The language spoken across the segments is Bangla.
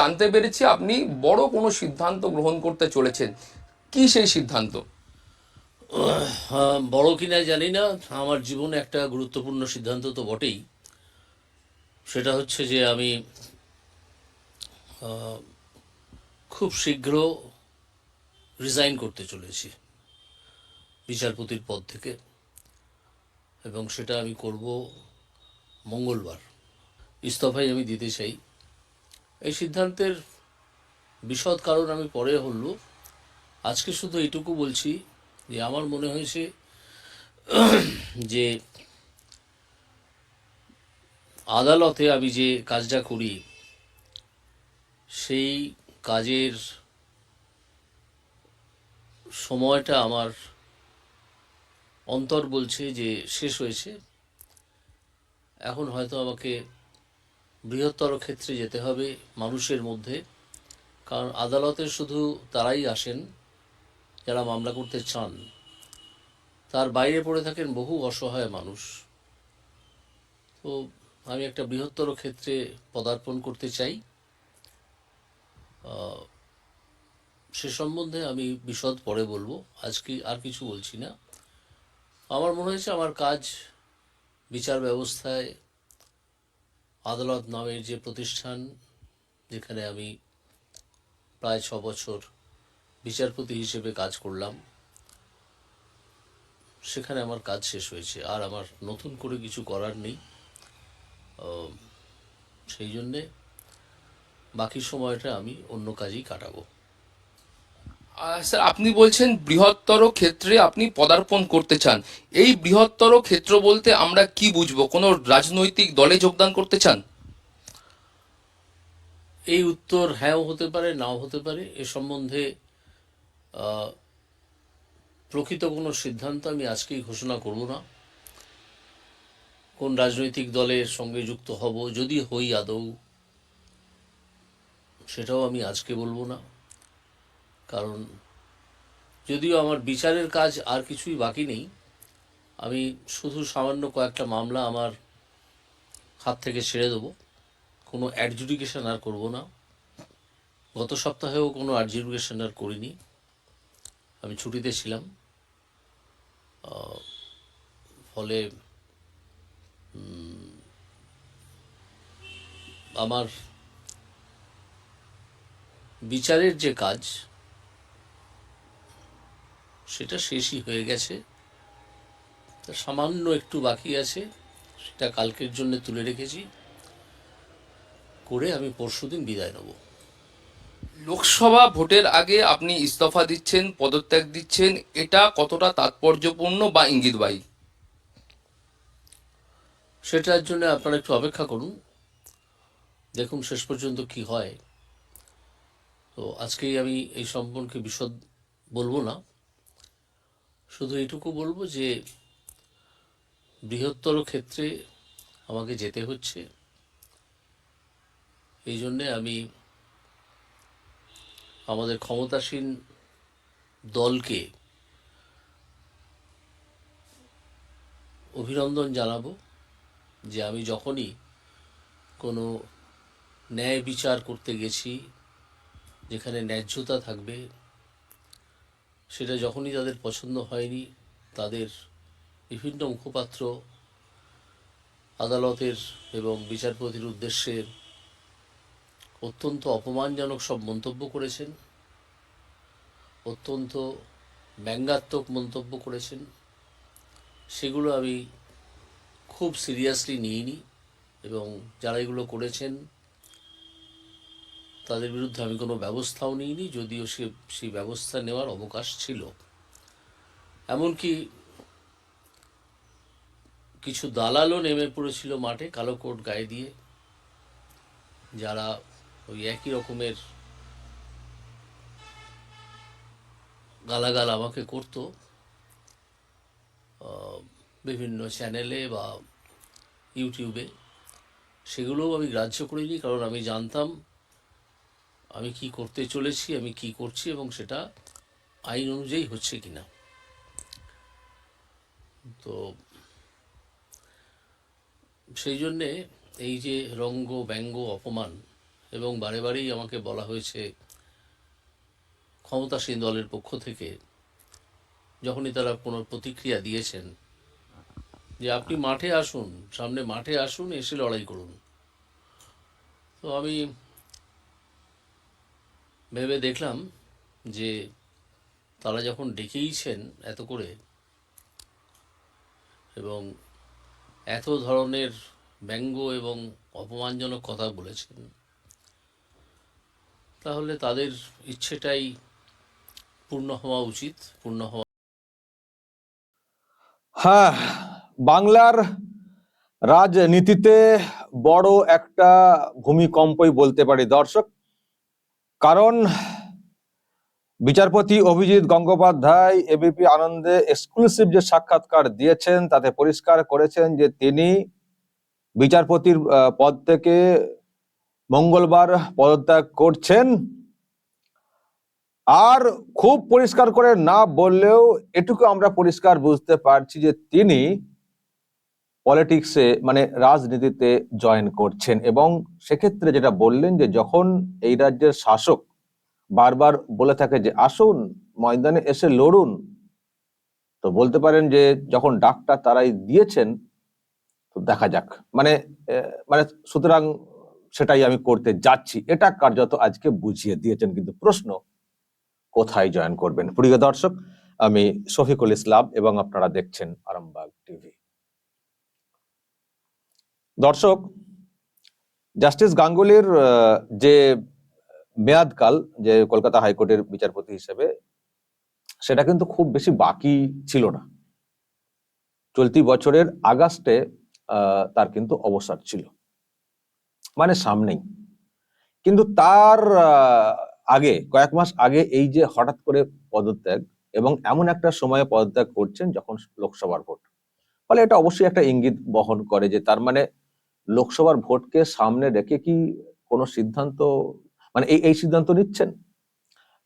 জানতে পেরেছি আপনি বড় কোনো সিদ্ধান্ত গ্রহণ করতে চলেছেন। কি সেই সিদ্ধান্ত? বড় কিনা জানি না, আমার জীবনে একটা গুরুত্বপূর্ণ সিদ্ধান্ত তো বটেই। সেটা হচ্ছে যে আমি খুব শীঘ্র রিজাইন করতে চলেছি বিচারপতির পদ থেকে। এবং সেটা আমি করব মঙ্গলবার। ইস্তফাই আমি দিতে চাই। এই সিদ্ধান্তের বিশদ কারণ আমি পরে হল আজকে শুধু এইটুকু বলছি যে আমার মনে হয়েছে যে আদালতে আমি যে কাজটা করি, সেই কাজের সময়টা আমার অন্তর বলছে যে শেষ হয়েছে। এখন হয়তো আমাকে বৃহত্তর ক্ষেত্রে যেতে হবে মানুষের মধ্যে, কারণ আদালতে শুধু তারাই আসেন যারা মামলা করতে চান। তার বাইরে পড়ে থাকেন বহু অসহায় মানুষ। তো আমি একটা বৃহত্তর ক্ষেত্রে পদার্পণ করতে চাই। সে সম্বন্ধে আমি বিশদ পরে বলব। আজকে আর কিছু বলছি না। আমার মনে হয়েছে আমার কাজ বিচার ব্যবস্থায় আদালত নামের যে প্রতিষ্ঠান যেখানে আমি প্রায় ছ বছর বিচারপতি হিসেবে কাজ করলাম, সেখানে আমার কাজ শেষ হয়েছে। আর আমার নতুন করে কিছু করার নেই। সেই জন্যে বাকি সময়টা আমি অন্য কাজেই কাটাবো। স্যার, আপনি বলছেন বৃহত্তর ক্ষেত্রে আপনি পদার্পণ করতে চান। এই বৃহত্তর ক্ষেত্র বলতে আমরা কি বুঝব? কোনো রাজনৈতিক দলে যোগদান করতে চান? এই উত্তর হ্যাঁও হতে পারে, নাও হতে পারে, এ সম্বন্ধে প্রকৃত কোনো সিদ্ধান্ত আমি আজকেই ঘোষণা করব না। কোন রাজনৈতিক দলের সঙ্গে যুক্ত হব, যদি হই আদৌ, সেটাও আমি আজকে বলব না। কারণ যদিও আমার বিচারের কাজ আর কিছুই বাকি নেই, আমি শুধু সামান্য কয়েকটা মামলা আমার হাত থেকে ছেড়ে দেবো। কোনো অ্যাডজুডিকেশন আর করব না। গত সপ্তাহেও কোনো অ্যাডজুডিকেশন আর করিনি। আমি ছুটিতে ছিলাম। ফলে আমার বিচারের যে কাজ সেটা শেষই হয়ে গেছে। তা সামান্য একটু বাকি আছে সেটা কালকের জন্য তুলে রেখেছি। করে আমি পরশুদিন বিদায় নেব। লোকসভা ভোটের আগে আপনি ইস্তফা দিচ্ছেন পদত্যাগ দিচ্ছেন এটা কতটা তাৎপর্যপূর্ণ বা ইঙ্গিতবাহী? সেটার জন্য আপনারা একটু অপেক্ষা করুন। দেখুন শেষ পর্যন্ত কি হয়। তো আজকেই আমি এই সম্পর্কে বিশদ বলব না। শুধু এইটুকু বলব যে বৃহত্তর ক্ষেত্রে আমাকে যেতে হচ্ছে। এই জন্যে আমি আমাদের ক্ষমতাসীন দলকে অভিনন্দন জানাব যে আমি যখনই কোনো ন্যায় বিচার করতে গেছি, যেখানে ন্যায্যতা থাকবে সেটা যখনই তাদের পছন্দ হয়নি, তাদের বিভিন্ন মুখপাত্র, আদালতের এবং বিচারপতির উদ্দেশ্যে অত্যন্ত অপমানজনক সব মন্তব্য করেছেন, অত্যন্ত ব্যঙ্গাত্মক মন্তব্য করেছেন। সেগুলো আমি খুব সিরিয়াসলি নিইনি এবং যারা এগুলো করেছেন তাদের বিরুদ্ধে আমি কোনো ব্যবস্থাও নিইনি, যদিও সে, সেই ব্যবস্থা নেওয়ার অবকাশ ছিল। এমনকি কিছু দালালও নেমে পড়েছিল মাঠে, কালো কোট গায়ে দিয়ে। যারা ওই একই রকমের গালাগাল আমাকে করতো বিভিন্ন চ্যানেলে বা ইউটিউবে, সেগুলোও আমি গ্রাহ্য করিনি, কারণ আমি জানতাম আমি কি করতে চলেছি, আমি কি করছি এবং সেটা আইন অনুযায়ী হচ্ছে কিনা। তো সেই জন্যে এই যে রঙ্গ, ব্যঙ্গ, অপমান এবং বারে বারেই আমাকে বলা হয়েছে ক্ষমতাসীন দলের পক্ষ থেকে, যখনই তারা কোনো প্রতিক্রিয়া দিয়েছেন যে আপনি মাঠে আসুন, সামনে মাঠে আসুন, এসে লড়াই করুন। তো আমি ভেবে দেখলাম যে তারা যখন ডেকেইছেন এত করে এবং এত ধরনের ব্যঙ্গ এবং অপমানজনক কথা বলেছেন, তাহলে তাদের ইচ্ছেটাই পূর্ণ হওয়া উচিত, পূর্ণ হওয়া হ্যাঁ বাংলার রাজনীতিতে বড় একটা ভূমিকম্পই বলতে পারি। দর্শক কারণ বিচারপতি অভিজিৎ গঙ্গোপাধ্যায় এবিপি আনন্দে এক্সক্লুসিভ যে সাক্ষাৎকার দিয়েছেন, তাতে পরিষ্কার করেছেন যে তিনি বিচারপতির পদ থেকে মঙ্গলবার পদত্যাগ করছেন। আর খুব পরিষ্কার করে না বললেও এটুকু আমরা পরিষ্কার বুঝতে পারছি যে তিনি পলিটিক্সে মানে রাজনীতিতে জয়েন করছেন এবং সেক্ষেত্রে যেটা বললেন যে যখন এই রাজ্যের শাসক বারবার বলে থাকে যে, আসুন, ময়দানে এসে লড়ুন, তো বলতে পারেন যে যখন ডাকটা তারাই দিয়েছেন, তো দেখা যাক। মানে মানে সুতরাং সেটাই আমি করতে যাচ্ছি। এটা কার্যত আজকে বুঝিয়ে দিয়েছেন কিন্তু প্রশ্ন, কোথায় জয়েন করবেন? প্রিয় দর্শক, আমি শফিকুল ইসলাম এবং আপনারা দেখছেন আরামবাগ টিভি। দর্শক, জাস্টিস গাঙ্গুলির যে মেয়াদকাল, যে কলকাতা হাইকোর্টের বিচারপতি হিসেবে, সেটা কিন্তু খুব বেশি বাকি ছিল না। চলতি বছরের আগস্টে তার কিন্তু অবসর ছিল। মানে সামনেই। কিন্তু তার আগে, কয়েক মাস আগে এই যে হঠাৎ করে পদত্যাগ এবং এমন একটা সময়ে পদত্যাগ করছেন যখন লোকসভার ভোট, ফলে এটা অবশ্যই একটা ইঙ্গিত বহন করে যে তার মানে লোকসভার ভোটকে সামনে রেখে কি কোনো সিদ্ধান্ত মানে এই এই সিদ্ধান্ত নিচ্ছেন?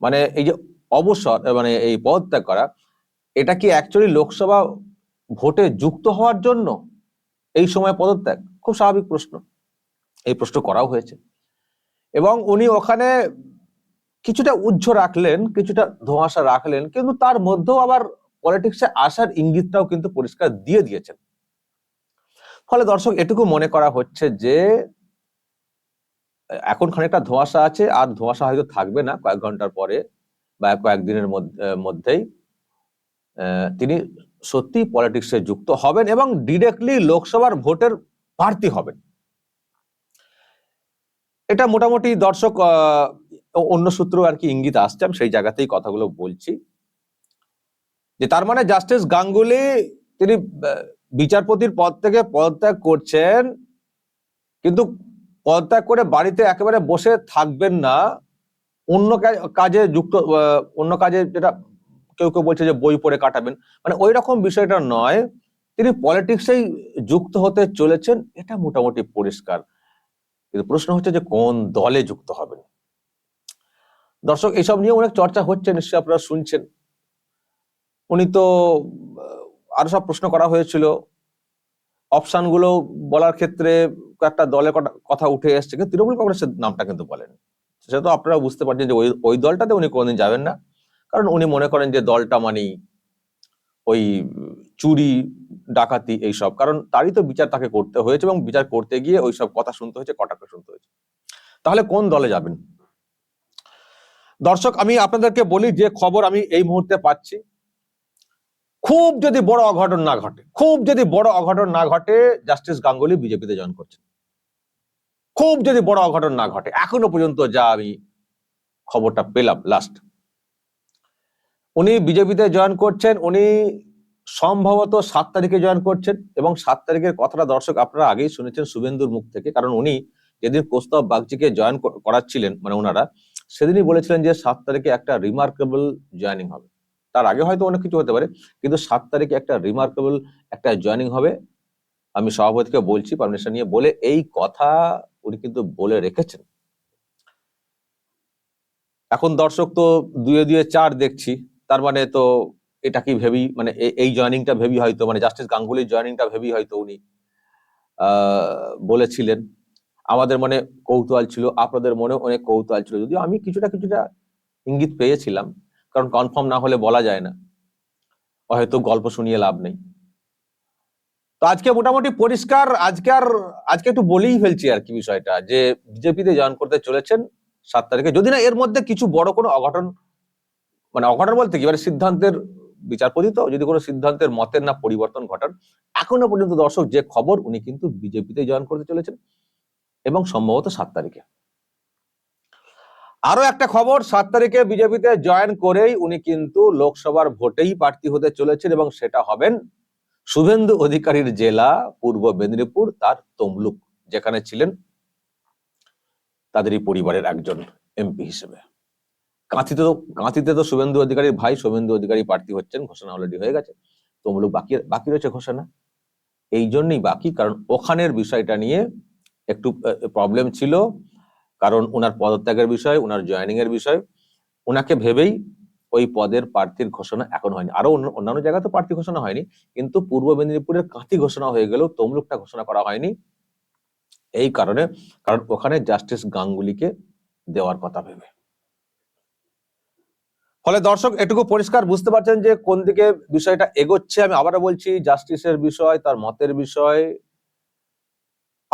মানে এই যে অবসর মানে এই পদত্যাগ করা, এটা কি অ্যাকচুয়ালি লোকসভা ভোটে যুক্ত হওয়ার জন্য এই সময় পদত্যাগ? খুব স্বাভাবিক প্রশ্ন। এই প্রশ্ন করাও হয়েছে। এবং উনি ওখানে কিছুটা উজ্জ্ব রাখলেন, কিছুটা ধোঁয়াশা রাখলেন, কিন্তু তার মধ্যেও আবার পলিটিক্সে আসার ইঙ্গিতটাও কিন্তু পরিষ্কার দিয়ে দিয়েছেন। ফলে দর্শক এটুকু মনে করা হচ্ছে যে, এখন খানিকটা ধোঁয়াশা আছে, আর ধোঁয়াশা হয়তো থাকবে না কয়েক ঘণ্টার পরে বা কয়েকদিনের মধ্যেই। তিনি সত্যি পলিটিক্সে যুক্ত হবেন এবং ডিরেক্টলি লোকসভার ভোটের প্রার্থী হবেন। এটা মোটামুটি দর্শক অন্য সূত্র আর কি ইঙ্গিত আসছে, আমি সেই জায়গাতেই কথাগুলো বলছি। যে তার মানে জাস্টিস গাঙ্গুলি, তিনি বিচারপতির পদ থেকে পদত্যাগ করছেন, কিন্তু পদত্যাগ করে বাড়িতে একেবারে বসে থাকবেন না। অন্য কাজে যুক্ত অন্য কাজে যেটা কেউ কেউ বলছে যে বই পড়ে কাটাবেন। মানে ওই রকম বিষয়টা নয়। তিনি পলিটিক্সেই যুক্ত হতে চলেছেন, এটা মোটামুটি পরিষ্কার। কিন্তু প্রশ্ন হচ্ছে যে কোন দলে যুক্ত হবেন? দর্শক, এসব নিয়ে অনেক চর্চা হচ্ছে, নিশ্চয়ই আপনারা শুনছেন। উনি তো আরও সব প্রশ্ন করা হয়েছিল। অপশনগুলো বলার ক্ষেত্রে একটা দলের কথা উঠে এসছে, কিন্তু তৃণমূল কংগ্রেসের নামটা কিন্তু বলেন সেটা তো আপনারা বুঝতে পারছেন যে ওই ওই দলটাতে উনি কোনোদিন যাবেন না। কারণ উনি মনে করেন যে দলটা মানেই ওই চুরি, ডাকাতি এইসব। কারণ তারই তো বিচার তাকে করতে হয়েছে এবং বিচার করতে গিয়ে ওই সব কথা শুনতে হয়েছে কটাক্ষ শুনতে হয়েছে। তাহলে কোন দলে যাবেন? দর্শক, আমি আপনাদেরকে বলি যে খবর আমি এই মুহূর্তে পাচ্ছি। খুব যদি বড় অঘটন না ঘটে, খুব যদি বড় অঘটন না ঘটে জাস্টিস গাঙ্গুলি বিজেপিতে জয়েন করছেন। খুব যদি বড় অঘটন না ঘটে, এখনও পর্যন্ত যা আমি খবরটা পেলাম লাস্ট উনি বিজেপিতে জয়েন করছেন, উনি সম্ভবত সাত তারিখে জয়েন করছেন এবং সাত তারিখের কথাটা দর্শক আপনারা আগেই শুনেছেন শুভেন্দুর মুখ থেকে, কারণ উনি যেদিন কোস্তব বাগজিকে জয়েন করাচ্ছিলেন মানে ওনারা সেদিনই বলেছিলেন যে সাত তারিখে একটা রিমার্কেবল জয়েনিং হবে। তার আগে হয়তো অনেক কিছু হতে পারে, কিন্তু সাত তারিখে একটা রিমার্কেবল একটা জয়েনিং হবে। আমি সভাপতিকে বলছি পারমিশন নিয়ে বলে এই কথা উনি কিন্তু বলে রেখেছেন। এখন দর্শক তো দুয়ে দুয়ে চার দেখছি, তার মানে তো এটা কি ভেবি মানে এই জয়েনিংটা ভেবি হয়তো মানে জাস্টিস গাঙ্গুলির জয়েনিংটা ভেবি হয়তো উনি বলেছিলেন। আমাদের মনে কৌতূহল ছিল, আপনাদের মনে অনেক কৌতূহল ছিল, যদিও আমি কিছুটা কিছুটা ইঙ্গিত পেয়েছিলাম। কারণ কনফার্ম না হলে বলা যায় না। হয়তো গল্প শুনিয়ে লাভ নেই। তো আজকে মোটামুটি পরিষ্কার, আজকে আর, আজকে একটু বলেই ফেলছি আর কি বিষয়টা যে বিজেপিতে জয়েন করতে চলেছেন সাত তারিখে। যদি না, এর মধ্যে কিছু বড় কোনো অঘটন মানে অঘটন বলতে কি? মানে সিদ্ধান্তের বিচারপতি তো, যদি কোনো সিদ্ধান্তের মতের না পরিবর্তন ঘটান, এখনও পর্যন্ত দর্শক যে খবর, উনি কিন্তু বিজেপিতে জয়েন করতে চলেছেন এবং সম্ভবত সাত তারিখে। আরও একটা খবর, সাত তারিখে বিজেপিতে জয়েন করেই উনি কিন্তু লোকসভার ভোটেই প্রার্থী হতে চলেছেন এবং সেটা হবেন শুভেন্দু অধিকারীর জেলা, পূর্ব মেদিনীপুর, তার তমলুক, যেখানে ছিলেন তাদেরই পরিবারের একজন এমপি হিসেবে। কাঁথিতে তো কাঁথিতে তো শুভেন্দু অধিকারীর ভাই শুভেন্দু অধিকারী প্রার্থী হচ্ছেন, ঘোষণা অলরেডি হয়ে গেছে, তমলুক বাকি বাকি রয়েছে ঘোষণা। এই জন্যই বাকি, কারণ ওখানের বিষয়টা নিয়ে একটু প্রবলেম ছিল। কারণ ওনার পদত্যাগের বিষয় ওনার জয়েনিং এর বিষয়। ওনাকে ভেবেই ওই পদের প্রার্থীর ঘোষণা এখন হয়নি। আরও অন্য- অন্যান্য জায়গায় তো প্রার্থী ঘোষণা হয়নি, কিন্তু পূর্ব মেদিনীপুরের কাঁথি ঘোষণা হয়ে গেলেও তমলুকটা ঘোষণা করা হয়নি। এই কারণে, কারণ ওখানে জাস্টিস গাঙ্গুলিকে দেওয়ার কথা ভেবে। ফলে দর্শক, এটুকু পরিষ্কার বুঝতে পারছেন যে কোন দিকে বিষয়টা এগোচ্ছে। আমি আবারও বলছি, জাস্টিসের বিষয়, তার মতের বিষয়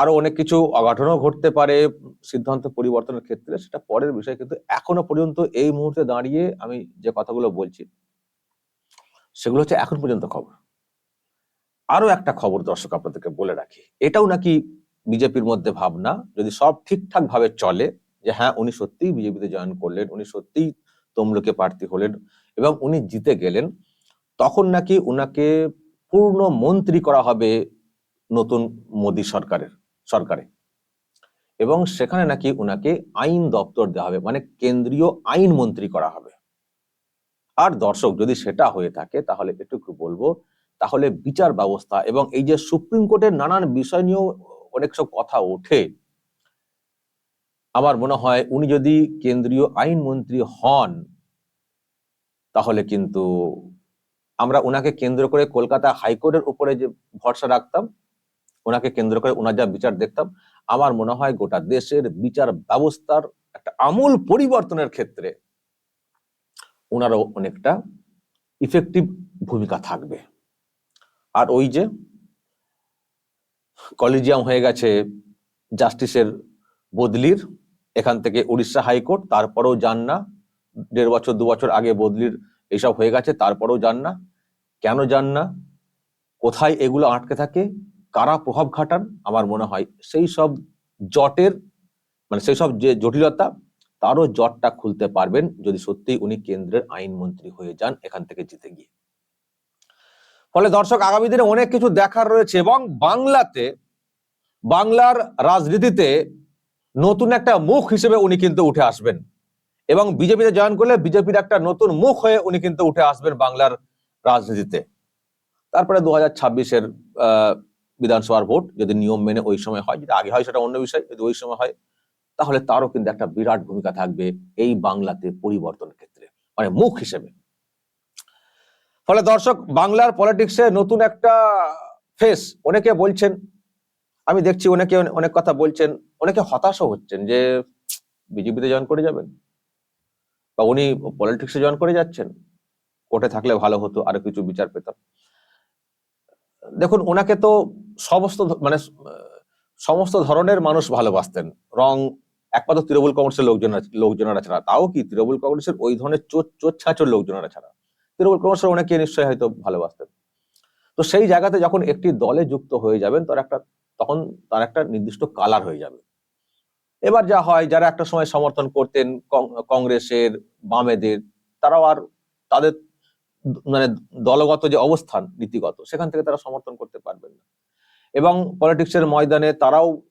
আরও অনেক কিছু অঘটনও ঘটতে পারে, সিদ্ধান্ত পরিবর্তনের ক্ষেত্রে, সেটা পরের বিষয়। কিন্তু এখনও পর্যন্ত এই মুহূর্তে দাঁড়িয়ে আমি যে কথাগুলো বলছি, সেগুলো হচ্ছে এখন পর্যন্ত খবর। আরও একটা খবর দর্শক আপনাদেরকে বলে রাখি, এটাও নাকি বিজেপির মধ্যে ভাবনা, যদি সব ঠিকঠাক ভাবে চলে, যে হ্যাঁ উনি সত্যিই বিজেপিতে জয়েন করলেন, উনি সত্যিই তমলুকে প্রার্থী হলেন এবং উনি জিতে গেলেন, তখন নাকি উনাকে পূর্ণ মন্ত্রী করা হবে নতুন মোদী সরকারের। সরকারে। এবং সেখানে নাকি উনাকে আইন দপ্তর দেওয়া হবে মানে কেন্দ্রীয় আইন মন্ত্রী করা হবে। আর দর্শক, যদি সেটা হয়ে থাকে, তাহলে এটুকু বলব, তাহলে বিচার ব্যবস্থা এবং এই যে সুপ্রিম কোর্টের নানান বিষয় নিয়েও অনেক সব কথা ওঠে। আমার মনে হয় উনি যদি কেন্দ্রীয় আইন মন্ত্রী হন, তাহলে কিন্তু আমরা ওনাকে কেন্দ্র করে কলকাতা হাইকোর্টের উপরে যে ভরসা রাখতাম ওনাকে কেন্দ্র করে ওনার যা বিচার দেখতাম, আমার মনে হয় গোটা দেশের বিচার ব্যবস্থার একটা আমূল পরিবর্তনের ক্ষেত্রে ওনারও অনেকটা ইফেক্টিভ ভূমিকা থাকবে। আর ওই যে কলেজিয়াম হয়ে গেছে জাস্টিসের বদলির, এখান থেকে উড়িষ্যা হাইকোর্ট, তারপরেও যান না, দেড় বছর, দু বছর আগে বদলির এইসব হয়ে গেছে, তারপরেও যান না। কেন যান না? কোথায় এগুলো আটকে থাকে? কারা প্রভাব খাটান, আমার মনে হয় সেই সব জটের মানে সেই সব যে জটিলতা, তারও জটটা খুলতে পারবেন যদি সত্যি উনি কেন্দ্রের আইনমন্ত্রী হয়ে যান এখান থেকে জিতে গিয়ে। ফলে দর্শক, আগামী দিনে অনেক কিছু দেখার রয়েছে এবং বাংলাতে, বাংলার রাজনীতিতে নতুন একটা মুখ হিসেবে উনি কিন্তু উঠে আসবেন এবং বিজেপিতে জয়েন করলে বিজেপির একটা নতুন মুখ হয়ে উনি কিন্তু উঠে আসবেন বাংলার রাজনীতিতে। তারপরে দু হাজার ছাব্বিশের বিধানসভার ভোট যদি নিয়ম মেনে ওই সময় হয়, যদি আগে হয় সেটা অন্য বিষয়, যদি ওই সময় হয়, তাহলে তারও কিন্তু একটা বিরাট ভূমিকা থাকবে এই বাংলাতে পরিবর্তনের ক্ষেত্রে মানে মুখ হিসেবে। ফলে দর্শক, বাংলার পলিটিক্সে নতুন একটা ফেস, অনেকে বলছেন, আমি দেখছি অনেকে অনেক কথা বলছেন, অনেকে হতাশও হচ্ছেন যে বিজেপিতে জয়েন করে যাবেন বা উনি পলিটিক্সে জয়েন করে যাচ্ছেন। কোর্টে থাকলে ভালো হতো, আরও কিছু বিচার পেতাম। দেখুন, ওনাকে তো সমস্ত মানে সমস্ত ধরনের মানুষ ভালোবাসতেন। রং একমাত্র তৃণমূল কংগ্রেসের লোকজন লোকজনেরা ছাড়া তাও কি তৃণমূল কংগ্রেসের ওই ধরনের চোর চোর ছাঁচোর লোকজনেরা ছাড়া তৃণমূল কংগ্রেসের অনেকে নিশ্চয়ই হয়তো ভালোবাসতেন। তো সেই জায়গাতে যখন একটি দলে যুক্ত হয়ে যাবেন, তার একটা, তখন তার একটা নির্দিষ্ট কালার হয়ে যাবে। এবার যা হয়, যারা একটা সময় সমর্থন করতেন কংগ্রেসের বামেদের, তারাও আর তাদের মানে দলগত যে অবস্থান নীতিগত, সেখান থেকে তারা সমর্থন করতে পারবেন না। এবং পলিটিক্সের ময়দানে তারাও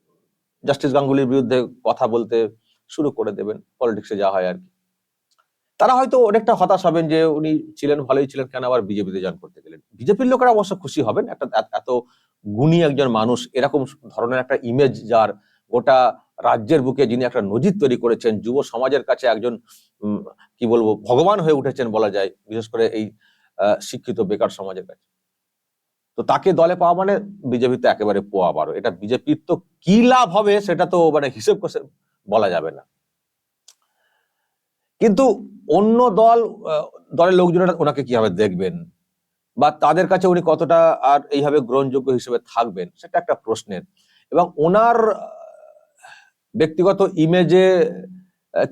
জাস্টিস গাঙ্গুলির বিরুদ্ধে কথা বলতে শুরু করে দেবেন, পলিটিক্সে যা হয় আর কি। তারা হয়তো অনেকটা হতাশ হবেন যে উনি ছিলেন, ভালোই ছিলেন, কেন আবার বিজেপিতে জয়েন করতে গেলেন? বিজেপির লোকেরা অবশ্য খুশি হবেন, একটা এত- এত গুণী একজন মানুষ, এরকম ধরনের একটা ইমেজ যার গোটা রাজ্যের বুকে যিনি একটা নজির তৈরি করেছেন, যুব সমাজের কাছে একজন কি বলব, ভগবান হয়ে উঠেছেন বলা যায়, বিশেষ করে এই শিক্ষিত বেকার সমাজের কাছে। তো তাকে দলে পাওয়া মানে বিজেপি তো একেবারে পোয়া বারো। এটা বিজেপির তো কি লাভ হবে সেটা তো মানে হিসেব করে বলা যাবে না। কিন্তু অন্য দল দলের লোকজনেরা ওনাকে কীভাবে দেখবেন? বা তাদের কাছে উনি কতটা আর এইভাবে গ্রহণযোগ্য হিসেবে থাকবেন? সেটা একটা প্রশ্নের। এবং ওনার ব্যক্তিগত ইমেজে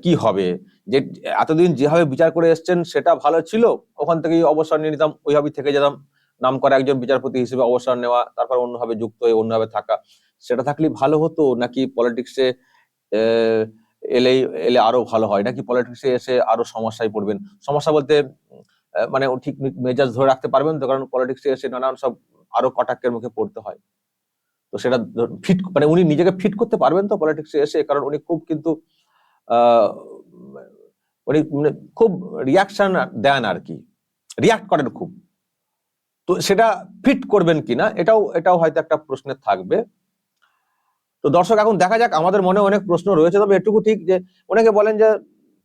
কি হবে? যে এতদিন যেভাবে বিচার করে এসছেন, সেটা ভালো ছিল? ওখান থেকেই অবসর নিয়ে নিতাম, ওইভাবেই থেকে যেতাম। নাম করা একজন বিচারপতি হিসেবে অবসর নেওয়া, তারপর অন্যভাবে যুক্ত হয়ে অন্যভাবে থাকা। সেটা থাকলেই ভালো হতো? নাকি পলিটিক্সে এলেই, এলে আরও ভালো হয়? নাকি পলিটিক্সে এসে আরও সমস্যায় পড়বেন? সমস্যা বলতে মানে ঠিক মেজাজ ধরে রাখতে পারবেন তো? কারণ পলিটিক্সে এসে নানান সব আরও কটাক্ষের মুখে পড়তে হয়। তো সেটা ফিট মানে উনি নিজেকে ফিট করতে পারবেন তো পলিটিক্সে এসে, কারণ উনি খুব কিন্তু উনি মানে খুব রিয়াকশন দেন আর কি। রিয়াক্ট করেন খুব। তো সেটা ফিট করবেন কিনা, এটাও এটাও হয়তো একটা প্রশ্নের থাকবে। তো দর্শক, এখন দেখা যাক, আমাদের মনে অনেক প্রশ্ন রয়েছে, তবে এটুকু ঠিক যে, অনেকে বলেন যে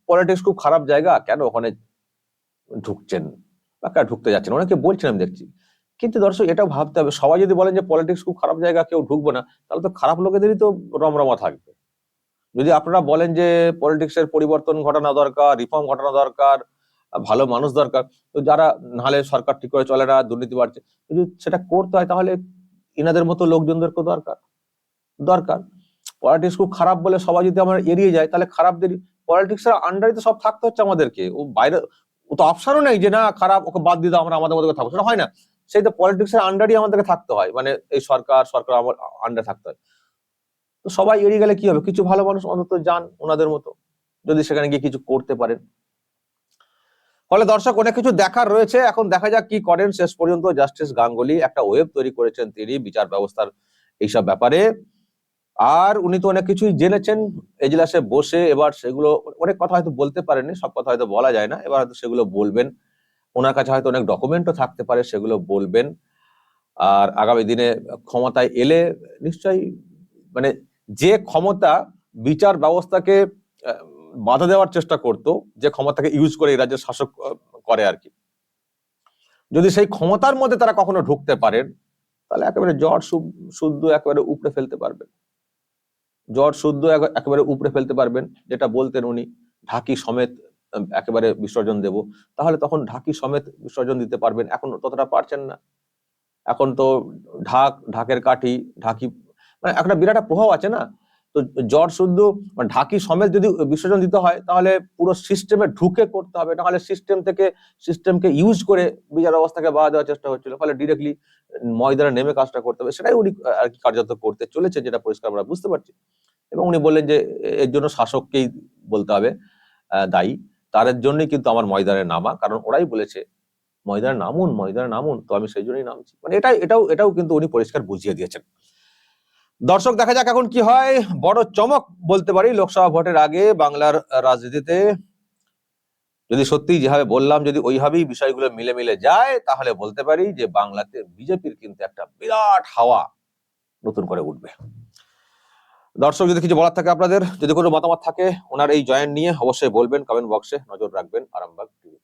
পলিটিক্স খুব খারাপ জায়গা, কেন ওখানে ঢুকছেন? বা ঢুকতে যাচ্ছেন? অনেকে বলছেন আমি দেখছি। কিন্তু দর্শক, এটাও ভাবতে হবে। সবাই যদি বলেন যে পলিটিক্স খুব খারাপ জায়গা, কেউ ঢুকবো না, তাহলে তো খারাপ লোকেদেরই তো রমরমা থাকবে। যদি আপনারা বলেন যে পলিটিক্সের পরিবর্তন ঘটানো দরকার রিফর্ম ঘটানো দরকার, ভালো মানুষ দরকার, তো যারা নাহলে সরকার ঠিক করে চলে না, দুর্নীতি বাড়ছে, যদি সেটা করতে হয় তাহলে ইনাদের মতো লোকজনদেরকে দরকার। দরকার। পলিটিক্স খুব খারাপ বলে সবাই যদি আমরা এড়িয়ে যায় তাহলে খারাপদেরই পলিটিক্স এর আন্ডারে তো সব থাকতে হচ্ছে আমাদেরকে। ও বাইরে, ও তো অপশনও নেই যে না, খারাপ, ওকে বাদ দিয়ে দাও, আমরা আমাদের মতো থাকব। সেটা হয় না। সেই তো পলিটিক্স এর আন্ডারই আমাদেরকে থাকতে হয়। মানে এই সরকার সরকার আমার আন্ডারে থাকতে হয়। তো সবাই এড়িয়ে গেলে কি হবে? কিছু ভালো মানুষ অন্তত যান ওনাদের মতো, যদি সেখানে গিয়ে কিছু করতে পারেন। ফলে দর্শক, অনেক কিছু দেখার রয়েছে। এখন দেখা যাক কি করেন। শেষ পর্যন্ত জাস্টিস গাঙ্গুলি একটা ওয়েব তৈরি করেছেন তিনি, বিচার ব্যবস্থার এইসব ব্যাপারে। আর উনি তো অনেক কিছুই জেনেছেন। এজলাসে বসে এবার সেগুলো, অনেক কথা হয়তো বলতে পারেননি, সব কথা হয়তো বলা যায় না। এবার হয়তো সেগুলো বলবেন। ওনার কাছে হয়তো অনেক ডকুমেন্টও থাকতে পারে, সেগুলো বলবেন। আর আগামী দিনে ক্ষমতায় এলে নিশ্চয়ই মানে যে ক্ষমতা বিচার ব্যবস্থাকে বাধা দেওয়ার চেষ্টা করত, যে ক্ষমতাকে ইউজ করে এই রাজ্যের শাসক করে আর কি। যদি সেই ক্ষমতার মধ্যে তারা কখনো ঢুকতে পারেন, তাহলে একেবারে জ্বর শুদ্ধ একেবারে উপড়ে ফেলতে পারবেন। জ্বর শুদ্ধ একেবারে উপড়ে ফেলতে পারবেন, যেটা বলতেন উনি, ঢাকি সমেত একেবারে বিসর্জন দেব। তাহলে তখন ঢাকি সমেত বিসর্জন দিতে পারবেন। এখন ততটা পারছেন না। এখন তো ঢাক, ঢাকের কাঠি, ঢাকি মানে একটা বিরাট প্রভাব আছে না? তো জ্বর শুদ্ধ মানে ঢাকি সমেত যদি বিসর্জন দিতে হয়, তাহলে পুরো সিস্টেমে ঢুকে করতে হবে। নাহলে সিস্টেম থেকে সিস্টেমকে ইউজ করে বিচার অবস্থাকে বাধা দেওয়ার চেষ্টা হচ্ছিল। ফলে ডিরেক্টলি ময়দানে নেমে কাজটা করতে হবে। সেটাই উনি আর কি কার্যত করতে চলেছে, যেটা পরিষ্কার আমরা বুঝতে পারছি। এবং উনি বললেন যে এর জন্য শাসককেই বলতে হবে দায়ী। তার জন্যই কিন্তু আমার ময়দানে নামা। কারণ ওরাই বলেছে, ময়দানে নামুন ময়দানে নামুন। তো আমি সেই জন্যই নামছি। মানে এটাই, এটাও এটাও কিন্তু উনি পরিষ্কার বুঝিয়ে দিয়েছেন। দর্শক, দেখা যাক এখন কি হয়। বড় চমক বলতে পারি, লোকসভা ভোটের আগে বাংলার রাজনীতিতে। যদি সত্যি যেভাবে বললাম, যদি ওইভাবেই বিষয়গুলো মিলে মিলে যায়, তাহলে বলতে পারি যে বাংলাতে বিজেপির কিন্তু একটা বিরাট হাওয়া নতুন করে উঠবে। দর্শক, যদি কিছু বলার থাকে আপনাদের, যদি কোনো মতামত থাকে, ওনার এই জয়েন্ট নিয়ে অবশ্যই বলবেন কমেন্ট বক্সে নজর রাখবেন, আরামবাগ টিভি